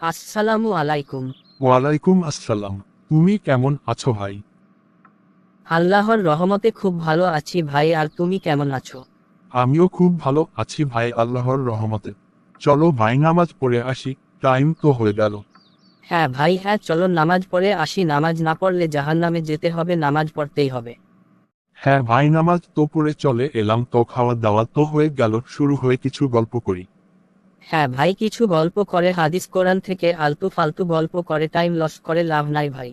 আসসালামু আলাইকুম। ওয়ালাইকুম আসসালাম। তুমি কেমন আছো ভাই? আল্লাহর রহমতে খুব ভালো আছি ভাই আর তুমি কেমন আছো? আমিও খুব ভালো আছি ভাই আল্লাহর রহমতে। চলো ভাই নামাজ পড়ে আসি। টাইম তো হয়ে গেল। হ্যাঁ ভাই হ্যাঁ চলো নামাজ পড়ে আসি। নামাজ না পড়লে জাহান্নামে যেতে হবে নামাজ পড়তেই হবে। হ্যাঁ ভাই নামাজ তো পড়ে চলে এলাম তো খাওয়া দাওয়া তো হয়ে গেল। শুরু হয়ে কিছু গল্প করি। হ্যাঁ ভাই কিছু গল্প করে হাদিস কোরআন থেকে আলতু ফালতু গল্প করে টাইম লস করে লাভ নাই ভাই।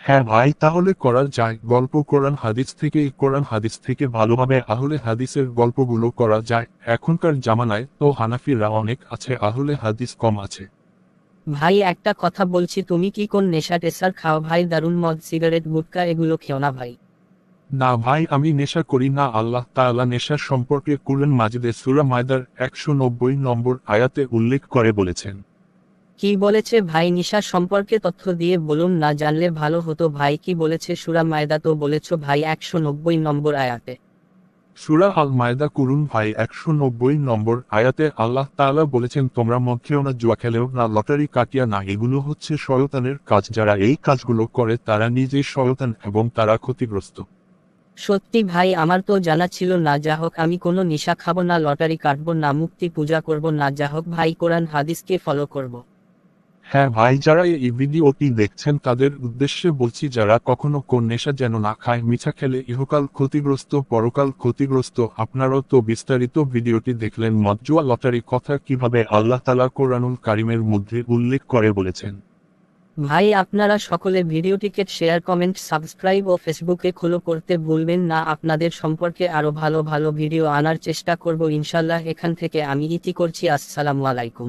হ্যাঁ ভাই তাহলে করা যায় গল্প কোরআন হাদিস থেকে কোরআন হাদিস থেকে ভালোভাবে আহলে হাদিসের গল্পগুলো করা যায়। এখনকার জামানায় তো হানাফিরা অনেক আছে আহলে হাদিস কম আছে। ভাই একটা কথা বলছি তুমি কি কোন নেশা টেসার খাও? ভাই দারুণ মদ সিগারেট গুটকা এগুলো খেও না ভাই। না ভাই আমি নেশা করি না আল্লাহ তাআলা নেশার সম্পর্কে কুরআন মাজিদে সূরা মায়দার একশো নব্বই নম্বর আয়াতে উল্লেখ করে বলেছেন। কি বলেছে ভাই নিশা সম্পর্কে তথ্য দিয়ে বলুন না জানলে ভালো হতো ভাই কি বলেছে সুরা মায়দা তো বলেছ ভাই একশো নব্বই নম্বর আয়াতে। সূরা আল মায়দা কুরুন ভাই একশো নব্বই নম্বর আয়াতে আল্লাহ তাআলা বলেছেন তোমরা মদ খেও না জুয়া খেলেও না লটারি কাটিয়া না এগুলো হচ্ছে শয়তানের কাজ যারা এই কাজগুলো করে তারা নিজেই শয়তান এবং তারা ক্ষতিগ্রস্ত। সত্যি ভাই, আমার তো জানা ছিল না। যা হোক, আমি কোনো নেশা খাব না, লটারি কাটবো না, মুক্তি পূজা করব না। যা হোক, ভাই, কোরআন হাদিসকে ফলো করব। হ্যাঁ ভাই, যারা এই ভিডিওটি দেখছেন, তাদের উদ্দেশ্যে বলছি, যারা কখনো কোন নেশা যেন না খায়, মিঠা খেলে ইহকাল ক্ষতিগ্রস্ত, পরকাল ক্ষতিগ্রস্ত, আপনারাও তো বিস্তারিত ভিডিওটি দেখলেন। মজ্জুয়া লটারি কথা কীভাবে আল্লাহ তালা কোরআনুল কারিমের মধ্যে উল্লেখ করে বলেছেন। ভাই, আপনারা সকলে ভিডিওটিকে শেয়ার, কমেন্ট, সাবস্ক্রাইব ও ফেসবুকে খোলো করতে ভুলবেন না। আপনাদের সম্পর্কে আরও ভালো ভালো ভিডিও আনার চেষ্টা করব ইনশাল্লাহ। এখান থেকে আমি ইতি করছি। আসসালামু আলাইকুম।